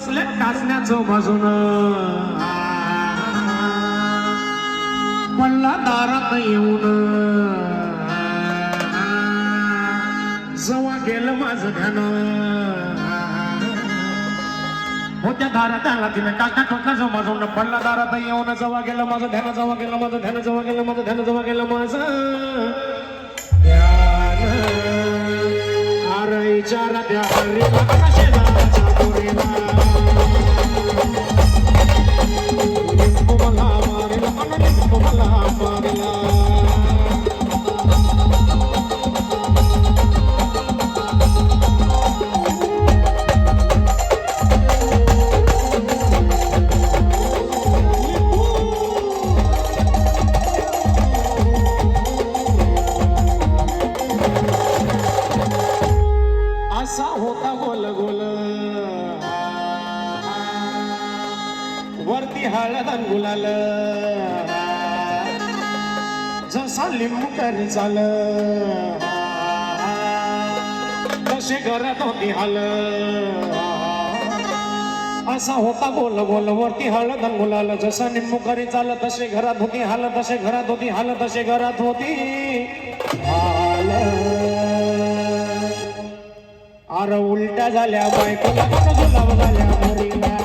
हसण्याचं बाजून पडला दारात येऊन. जवा गेलं माझं ध्यान. होत्या दारात आला तिने. काका ठोकला जो माझं पडला दारात येऊन. जवा गेलं माझं ध्यान जवा गेलं माझं ध्यान जवा गेलं माझं ध्यान जवा गेलं माझं ध्यान. विचारा त्या हरीला कशे जायचा पोरीला? वरती हळद अन गुलाल जसा लिंबू करी चाल. तसे घरात होती हाल. असा होता बोल बोल वरती हळद अंगुलाल. जसा निंबू करी चाल तसे घरात होती हाल तसे घरात होती हाल तसे घरात होती हाल. अरे उलट्या झाल्या बायकोला कसं झाल्या मुरीला